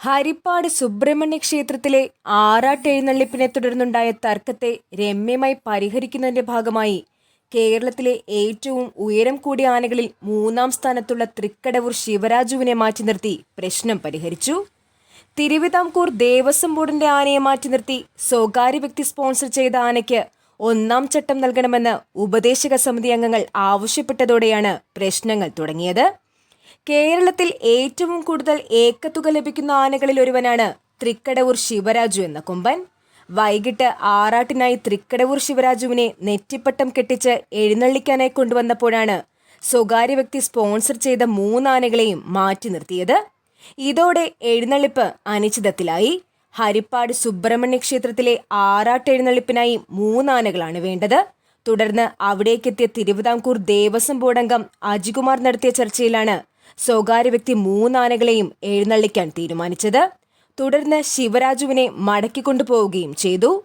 ഹരിപ്പാട് സുബ്രഹ്മണ്യ ക്ഷേത്രത്തിലെ ആറാട്ട് എഴുന്നള്ളിപ്പിനെ തുടർന്നുണ്ടായ തർക്കത്തെ രമ്യമായി പരിഹരിക്കുന്നതിന്റെ ഭാഗമായി കേരളത്തിലെ ഏറ്റവും ഉയരം കൂടിയ ആനകളിൽ മൂന്നാം സ്ഥാനത്തുള്ള തൃക്കടവൂർ ശിവരാജുവിനെ മാറ്റി നിർത്തി പ്രശ്നം പരിഹരിച്ചു. തിരുവിതാംകൂർ ദേവസ്വം ബോർഡിന്റെ ആനയെ മാറ്റി നിർത്തി സ്വകാര്യ വ്യക്തി സ്പോൺസർ ചെയ്ത ആനയ്ക്ക് ഒന്നാം ചട്ടം നൽകണമെന്ന് ഉപദേശക സമിതി അംഗങ്ങൾ ആവശ്യപ്പെട്ടതോടെയാണ് പ്രശ്നങ്ങൾ തുടങ്ങിയത്. കേരളത്തിൽ ഏറ്റവും കൂടുതൽ ഏക്കത്തുക ലഭിക്കുന്ന ആനകളിൽ ഒരുവനാണ് തൃക്കടവൂർ ശിവരാജു എന്ന കൊമ്പൻ. വൈകിട്ട് ആറാട്ടിനായി തൃക്കടവൂർ ശിവരാജുവിനെ നെറ്റിപ്പട്ടം കെട്ടിച്ച് എഴുന്നള്ളിക്കാനായി കൊണ്ടുവന്നപ്പോഴാണ് സ്വകാര്യ വ്യക്തി സ്പോൺസർ ചെയ്ത മൂന്നാനകളെയും മാറ്റി നിർത്തിയത്. ഇതോടെ എഴുന്നള്ളിപ്പ് അനിശ്ചിതത്തിലായി. ഹരിപ്പാട് സുബ്രഹ്മണ്യ ക്ഷേത്രത്തിലെ ആറാട്ട് എഴുന്നള്ളിപ്പിനായി മൂന്നാനകളാണ് വേണ്ടത്. തുടർന്ന് അവിടേക്കെത്തിയ തിരുവിതാംകൂർ ദേവസ്വം ബോർഡംഗം അജികുമാർ നടത്തിയ ചർച്ചയിലാണ് സ്വകാര്യ വ്യക്തി മൂന്നാനകളെയും എഴുന്നള്ളിക്കാൻ തീരുമാനിച്ചത്. തുടർന്ന് ശിവരാജുവിനെ മടക്കിക്കൊണ്ടുപോവുകയും ചെയ്തു.